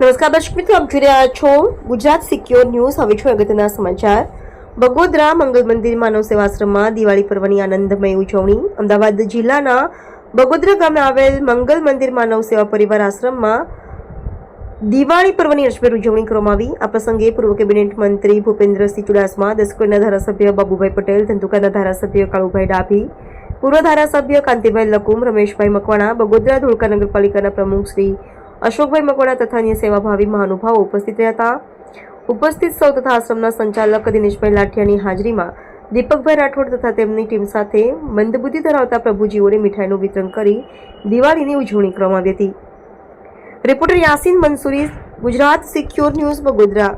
નમસ્કાર દર્શક મિત્રો, આપ જોઈ રહ્યા છો ગુજરાત સિક્યોર ન્યૂઝ. હવે છો અગત્યના સમાચાર. બગોદરા મંગલ મંદિર માનવ સેવાશ્રમમાં દિવાળી પર્વની આનંદમય ઉજવણી. અમદાવાદ જિલ્લાના બગોદરા ગામે આવેલ મંગલ મંદિર માનવ સેવા પરિવાર આશ્રમમાં દિવાળી પર્વની અજમેર ઉજવણી કરવામાં આવી. આ પ્રસંગે પૂર્વ કેબિનેટ મંત્રી ભૂપેન્દ્રસિંહ ચુડાસમા દસકોઈના ધારાસભ્ય બાબુભાઈ પટેલ, ધંધુકાના ધારાસભ્ય કાળુભાઈ ડાભી, પૂર્વ ધારાસભ્ય કાંતિભાઈ લકુમ, રમેશભાઈ મકવાણા, બગોદરા ધોળકા નગરપાલિકાના પ્રમુખ શ્રી અશોકભાઈ મકોડા તથા અન્ય સેવાભાવી મહાનુભાવો ઉપસ્થિત રહ્યા હતા. ઉપસ્થિત સૌ તથા આશ્રમના સંચાલક દિનેશભાઈ લાઠિયાની હાજરીમાં દીપકભાઈ રાઠોડ તથા તેમની ટીમ સાથે મંદબુદ્ધિ ધરાવતા પ્રભુજીઓને મીઠાઈનું વિતરણ કરી દિવાળીની ઉજવણી કરવામાં આવી હતી. Reporter Yasin Mansuri, Gujarat Secure News Bagodara